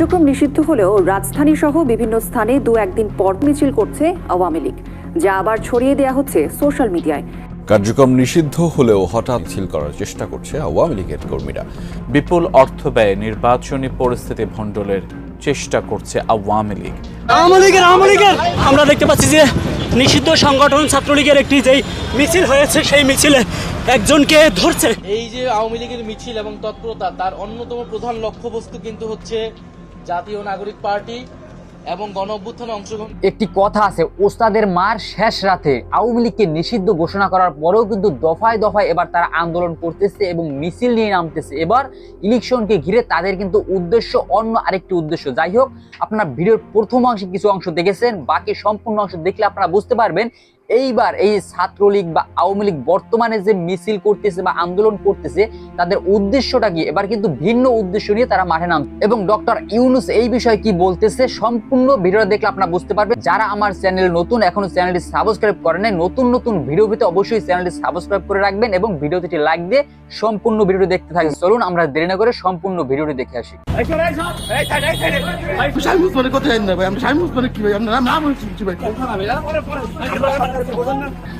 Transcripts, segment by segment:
কার্যক্রম নিষিদ্ধ হলেও রাজধানী সহ বিভিন্ন স্থানে দু একদিন পর মিছিল করছে আওয়ামী লীগ যা আবার ছড়িয়ে দেওয়া হচ্ছে সোশ্যাল মিডিয়ায়। কার্যক্রম নিষিদ্ধ হলেও হঠাৎ ছিল করার চেষ্টা করছে আওয়ামী লীগের কর্মীরা। বিপুল অর্থ ব্যয়ে নির্বাচনী পরিস্থিতি ভণ্ডলের চেষ্টা করছে আওয়ামী লীগ। আওয়ামী লীগের আওয়ামী লীগের! আমরা দেখতে পাচ্ছি যে নিষিদ্ধ সংগঠন ছাত্রলীগের একটি যেই মিছিল হয়েছে সেই মিছিলে একজনকে ধরছে। এই যে আওয়ামী লীগের মিছিল এবং তৎপরতা তার অন্যতম প্রধান লক্ষ্যবস্তু কিন্তু হচ্ছে জাতীয় নাগরিক পার্টি এবং গণ অভ্যুত্থানে অংশগ্রহণ একটি কথা আছে, ওস্তাদের মার শেষ রাতে আওয়ামী লীগকে নিষিদ্ধ ঘোষণা করার পরেও কিন্তু দফায় দফায় এবার তারা আন্দোলন করতেছে এবং মিছিল নিয়ে নামতেছে। এবার ইলেকশনকে ঘিরে তাদের কিন্তু উদ্দেশ্য অন্য আরেকটি উদ্দেশ্য। যাই হোক, আপনারা ভিডিওর প্রথম অংশে কিছু অংশ দেখেছেন, বাকি সম্পূর্ণ অংশ দেখলে আপনারা বুঝতে পারবেন এইবার এই ছাত্রলীগ বা আওয়ামী লীগ বর্তমানে যে মিছিল করতেছে বা আন্দোলন করতেছে তাদের উদ্দেশ্যটা কি? এবার কিন্তু ভিন্ন উদ্দেশ্য নিয়ে তারা মাঠে নাম এবং ডক্টর ইউনুস এই বিষয়ে কি বলতেছে সম্পূর্ণ ভিডিও দেখলে আপনারা বুঝতে পারবেন। যারা আমার চ্যানেল নতুন এখনও চ্যানেলটি সাবস্ক্রাইব করেন নাই নতুন নতুন ভিডিও পেতে অবশ্যই চ্যানেলটি সাবস্ক্রাইব করে রাখবেন এবং ভিডিওতে একটি লাইক দিয়ে সম্পূর্ণ ভিডিওটি দেখতে থাকেন চলুন আমরা দেরি না করে সম্পূর্ণ ভিডিওটি দেখে আসি। ভাই ভাই? ভাই।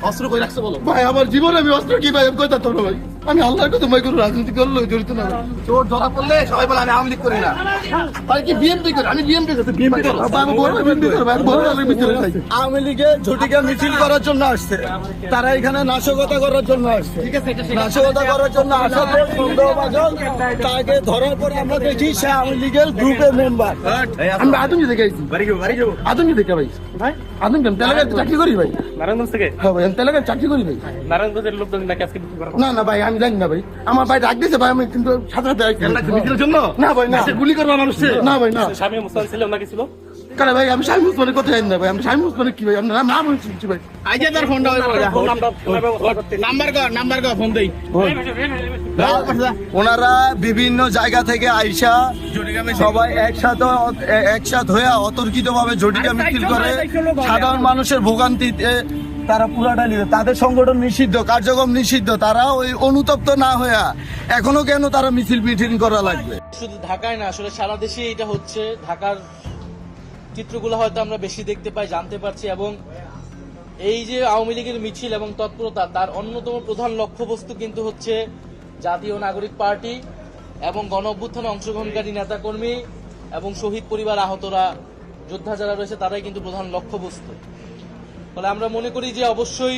অস্ত্র করে রাখছে বলো? ভাই, আমার জীবনে আমি অস্ত্র কি ভাই আমি কই থাকতাম ভাই? আমি আল্লাহর কথা ভাই কোনো রাজনীতি করল জড়িত না। চোর ধরা পড়লে সবাই বলে আমি আওয়ামী লীগ করি না। ভাই কি বিএমপি করে? আমি বিএমপি করতে বিএমপি করো। আমি বড় বিএমপি করো। ভাই আমি বড় আলোর ভিতরে আওয়ামী লীগের ঝটিকা মিছিল করার জন্য আসছে। তারা এখানে নাশকতা করার জন্য আসছে। নাশকতা করার জন্য আসা পর সন্দেহভাজন তাকে ধরার পর আমরা দেখি সে আওয়ামী লীগের গ্রুপের মেম্বার। আমি আদমজি দেখে আইছি আদমজি দেখে ভাই। ভাই? আদম কেন তেলেগার চাকরি করি ভাই। নারায়ণগঞ্জ থেকে? হ্যাঁ ভাই আমি তেলেগার চাকরি করি ভাই। নারায়ণগঞ্জের লোকজন নাকি আজকে করা না না ভাই আমি জানি না ভাই। আমার ভাই ডাক দিয়েছে ভাই আমি কিন্তু সাথে সাথে মিছিলের জন্য? না ভাই না। গুলি করবা মানুষকে? না ভাই না। স্বামী মুসলমান ছিল নাকি ছিল? কারণ ভাই আমি স্বামী উসমানের কথা জানি না ভাই। আমি স্বামী উসমানের কি ভাই? আপনার নাম নাম শুনছি ভাই? আইজে তার ফোনটা নাম্বার কর নাম্বার কর ফোন দেই। ওনারা বিভিন্ন জায়গা থেকে আইসা সবাই একসাথে একসাথ হয়ে অতর্কিত ভাবে জটিকা মিছিল করে সাধারণ মানুষের ভোগান্তিতে তারা পুরাটা নিবে। তাদের সংগঠন নিষিদ্ধ, কার্যক্রম নিষিদ্ধ। তারা ওই অনুতপ্ত না হইয়া এখনও কেন তারা মিছিল মিটিং করা লাগবে? শুধু ঢাকায় না, আসলে সারা দেশে এটা হচ্ছে। ঢাকার চিত্রগুলো হয়তো আমরা বেশি দেখতে পাই, জানতে পারছি, এবং এই যে আওয়ামী লীগের মিছিল এবং তৎপরতা, তার অন্যতম প্রধান লক্ষ্যবস্তু কিন্তু হচ্ছে জাতীয় নাগরিক পার্টি এবং গণ অভ্যুত্থানে অংশগ্রহণকারী নেতাকর্মী এবং শহীদ পরিবার আহতরা, যোদ্ধা যারা রয়েছে, তারাই কিন্তু প্রধান লক্ষ্যবস্তু। ফলে আমরা মনে করি যে অবশ্যই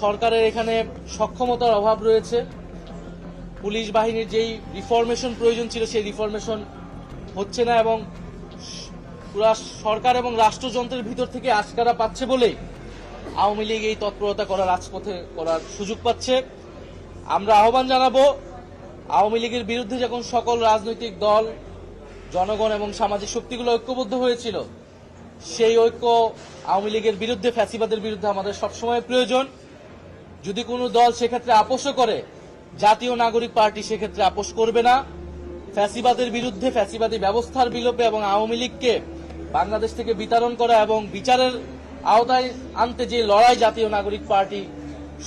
সরকারের এখানে সক্ষমতার অভাব রয়েছে। পুলিশ বাহিনীর যেই রিফরমেশন প্রয়োজন ছিল, সেই রিফরমেশন হচ্ছে না এবং পুরা সরকার এবং রাষ্ট্রযন্ত্রের ভিতর থেকে আশকারা পাচ্ছে বলেই আওয়ামী লীগ এই তৎপরতা করার, রাজপথে করার সুযোগ পাচ্ছে। আমরা আহ্বান জানাব, আওয়ামী লীগের বিরুদ্ধে যখন সকল রাজনৈতিক দল, জনগণ এবং সামাজিক শক্তিগুলো ঐক্যবদ্ধ হয়েছিল সেই ঐক্য আওয়ামী লীগের বিরুদ্ধে, ফ্যাসিবাদের বিরুদ্ধে আমাদের সবসময় প্রয়োজন। যদি কোনো দল সেক্ষেত্রে আপোষও করে, জাতীয় নাগরিক পার্টি সেক্ষেত্রে আপোষ করবে না। ফ্যাসিবাদের বিরুদ্ধে, ফ্যাসিবাদী ব্যবস্থার বিলোপে এবং আওয়ামী লীগকে বাংলাদেশ থেকে বিতরণ করা এবং বিচারের আওতায় আনতে যে লড়াই জাতীয় নাগরিক পার্টি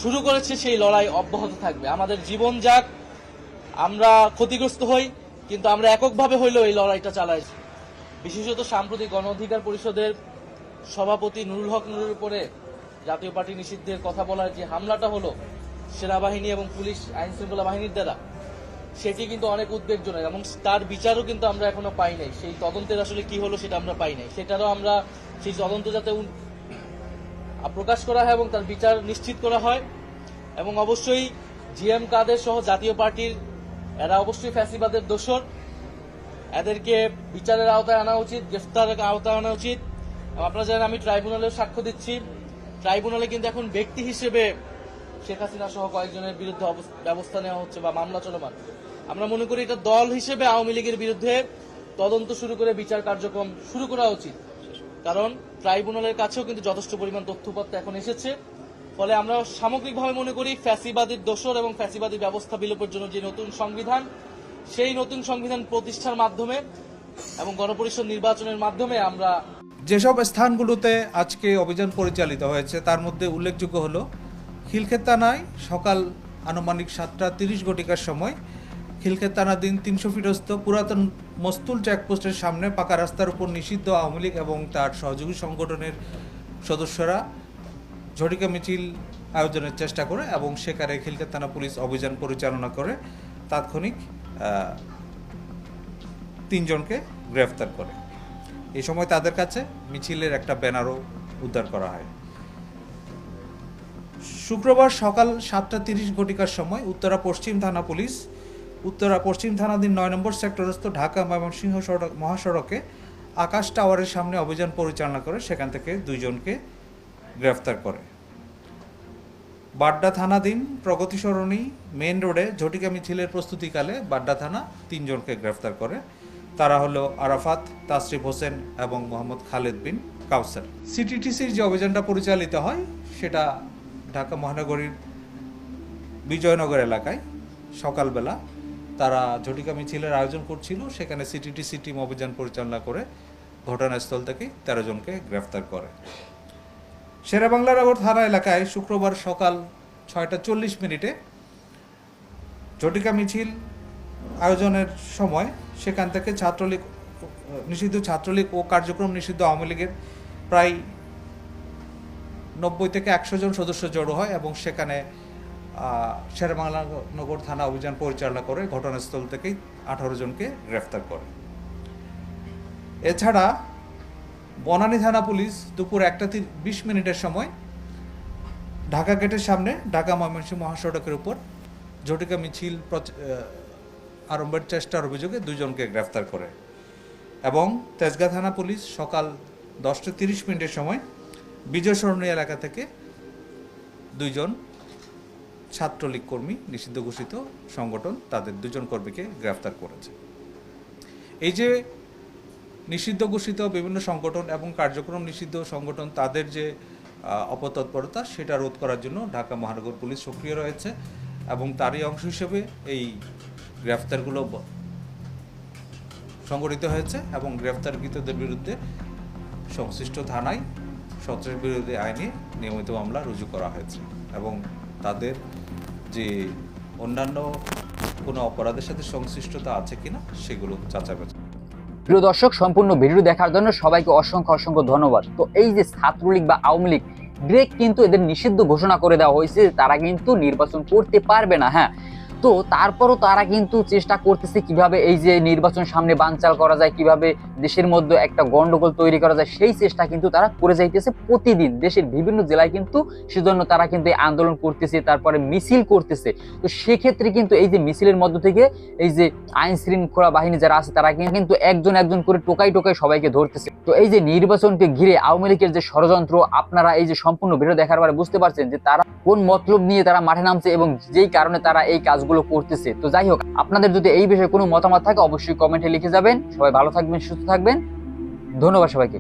শুরু করেছে, সেই লড়াই অব্যাহত থাকবে। আমাদের জীবন যাক, আমরা ক্ষতিগ্রস্ত হই, কিন্তু আমরা এককভাবে হইলেও এই লড়াইটা চালাই বিশেষত সাম্প্রতিক গণ অধিকার পরিষদের সভাপতি নুরুল হক নুরের উপরে জাতীয় পার্টি নিষিদ্ধের কথা বলার যে হামলাটা হলো, সেনাবাহিনী এবং পুলিশ আইন শৃঙ্খলা বাহিনীর দ্বারা, সেটি কিন্তু অনেক উদ্বেগজনক। এবং তার বিচারও কিন্তু আমরা এখনও পাই নাই। সেই তদন্তের আসলে কি হলো সেটা আমরা পাই নাই। সেটারও আমরা সেই তদন্ত যাতে প্রকাশ করা হয় এবং তার বিচার নিশ্চিত করা হয়। এবং অবশ্যই জিএম কাদের সহ জাতীয় পার্টির, এরা অবশ্যই ফ্যাসিবাদের দোষর। এদেরকে বিচারের আওতায় আনা উচিত, গ্রেফতারের আওতায় আনা উচিত। আপনারা জানেন, আমি ট্রাইব্যুনালেও সাক্ষ্য দিচ্ছি। ট্রাইব্যুনালে কিন্তু এখন ব্যক্তি হিসেবে শেখ হাসিনা সহ কয়েকজনের বিরুদ্ধে ব্যবস্থা নেওয়া হচ্ছে বা মামলা চলমান। আমরা মনে করি এটা দল হিসেবে আওয়ামী লীগের বিরুদ্ধে তদন্ত শুরু করে বিচার কার্যক্রম শুরু করা উচিত। কারণ ট্রাইব্যুনালের কাছেও কিন্তু যথেষ্ট পরিমাণ তথ্যপত্র এখন এসেছে। ফলে আমরা সামগ্রিকভাবে মনে করি ফ্যাসিবাদীর দোষর এবং ফ্যাসিবাদী ব্যবস্থা বিলোপের জন্য যে নতুন সংবিধান সেই নতুন সংবিধান প্রতিষ্ঠার মাধ্যমে এবং গণপরিষদ নির্বাচনের মাধ্যমে আমরা যেসব স্থানগুলোতে আজকে অভিযান পরিচালিত হয়েছে, তার মধ্যে উল্লেখযোগ্য হলো খিলক্ষেত থানায় সকাল আনুমানিক সাতটা তিরিশ ঘটিকার সময়। খিলক্ষেতানা দিন তিনশো ফিটস্থ পুরাতন মস্তুল চেকপোস্টের সামনে পাকা রাস্তার উপর নিষিদ্ধ আওয়ামী লীগ এবং তার সহযোগী সংগঠনের সদস্যরা ঝটিকা মিছিল আয়োজনের চেষ্টা করে এবং সেখানে খিলক্ষেতানা পুলিশ অভিযান পরিচালনা করে তাৎক্ষণিক তিনজনকে গ্রেফতার করে। এই সময় তাদের কাছে মিছিলের একটা ব্যানারও উদ্ধার করা হয়। শুক্রবার সকাল সাতটা তিরিশ ঘটিকার সময় উত্তরা পশ্চিম থানা পুলিশ, উত্তরা পশ্চিম থানাধীন নয় নম্বর সেক্টরস্থ ঢাকা ময়মনসিংহ সড়ক মহাসড়কে আকাশ টাওয়ারের সামনে অভিযান পরিচালনা করে সেখান থেকে দুইজনকে গ্রেফতার করে। বাড্ডা থানাধীন প্রগতি সরণি মেন রোডে ঝটিকা মিছিলের প্রস্তুতিকালে বাড্ডা থানা তিনজনকে গ্রেফতার করে। তারা হলো আরাফাত, তাসরিফ হোসেন এবং মোহাম্মদ খালেদ বিন কাউসার। সিটিটিসির যে অভিযানটা পরিচালিত হয়, সেটা ঢাকা মহানগরীর বিজয়নগর এলাকায় সকালবেলা তারা ঝটিকা মিছিলের আয়োজন করছিল। সেখানে সিটিটিসি টিম অভিযান পরিচালনা করে ঘটনাস্থল থেকে তেরো জনকে গ্রেফতার করে। শেরেবাংলানগর থানা এলাকায় শুক্রবার সকাল ছয়টা চল্লিশ মিনিটে ঝটিকা মিছিল আয়োজনের সময় সেখান থেকে ছাত্রলীগ, নিষিদ্ধ ছাত্রলীগ ও কার্যক্রম নিষিদ্ধ আওয়ামী লীগের প্রায় নব্বই থেকে একশো জন সদস্য জড়ো হয় এবং সেখানে শেরবাংলানগর থানা অভিযান পরিচালনা করে, ঘটনাস্থল থেকেই আঠারো জনকে গ্রেফতার করে। এছাড়া বনানী থানা পুলিশ দুপুর একটা বিশ মিনিটের সময় ঢাকা গেটের সামনে, ঢাকা ময়মনসিংহ মহাসড়কের উপর ঝটিকা মিছিল আরম্ভের চেষ্টার অভিযোগে দুজনকে গ্রেফতার করে এবং তেজগাঁ থানা পুলিশ সকাল দশটা তিরিশ মিনিটের সময় বিজয় সরণী এলাকা থেকে দুইজন ছাত্রলীগ কর্মী নিষিদ্ধ ঘোষিত সংগঠন তাদের দুজন কর্মীকে গ্রেফতার করেছে। এই যে নিষিদ্ধ ঘোষিত বিভিন্ন সংগঠন এবং কার্যক্রম নিষিদ্ধ সংগঠন তাদের যে অপতৎপরতা সেটা রোধ করার জন্য ঢাকা মহানগর পুলিশ সক্রিয় রয়েছে এবং তারই অংশ হিসেবে এই গ্রেফতারগুলো সংগঠিত হয়েছে এবং গ্রেফতারকৃতদের বিরুদ্ধে সংশ্লিষ্ট থানায় সন্ত্রাস বিরোধী আইনে নিয়মিত মামলা রুজু করা হয়েছে এবং তাদের যে অন্যান্য কোনো অপরাধের সাথে সংশ্লিষ্টতা আছে কিনা সেগুলো যাচাই বাছাই প্রিয় দর্শক, সম্পূর্ণ ভিডিও দেখার জন্য সবাইকে অসংখ্য অসংখ্য ধন্যবাদ। তো এই যে ছাত্রলীগ বা আওয়ামী লীগ, ব্রেক কিন্তু এদের নিষিদ্ধ ঘোষণা করে দেওয়া হয়েছে, তারা কিন্তু নির্বাচন করতে পারবে না। হ্যাঁ তো তারপরও তারা কিন্তু চেষ্টা করতেছে কীভাবে এই যে নির্বাচন সামনে বানচাল করা যায়, কীভাবে দেশের মধ্যে একটা গন্ডগোল তৈরি করা যায়, সেই চেষ্টা কিন্তু তারা করে যাইতেছে প্রতিদিন। দেশের বিভিন্ন জেলায় কিন্তু সেজন্য তারা কিন্তু এই আন্দোলন করতেছে, তারপরে মিছিল করতেছে। তো সেক্ষেত্রে কিন্তু এই যে মিছিলের মধ্য থেকে এই যে আইন শৃঙ্খলা বাহিনী যারা আছে, তারা কিন্তু একজন একজন করে টোকাই টোকাই সবাইকে ধরতেছে। তো এই যে নির্বাচনকে ঘিরে আওয়ামী লীগের যে ষড়যন্ত্র, আপনারা এই যে সম্পূর্ণ ভিডিও দেখার পরে বুঝতে পারছেন যে তারা কোন মতলব নিয়ে তারা মাঠে নামছে এবং যেই কারণে তারা এই কাজগুলো করতেছে। তো যাই হোক, আপনাদের যদি এই বিষয়ে কোনো মতামত থাকে, অবশ্যই কমেন্টে লিখে যাবেন। সবাই ভালো থাকবেন, সুস্থ থাকবেন। ধন্যবাদ সবাইকে।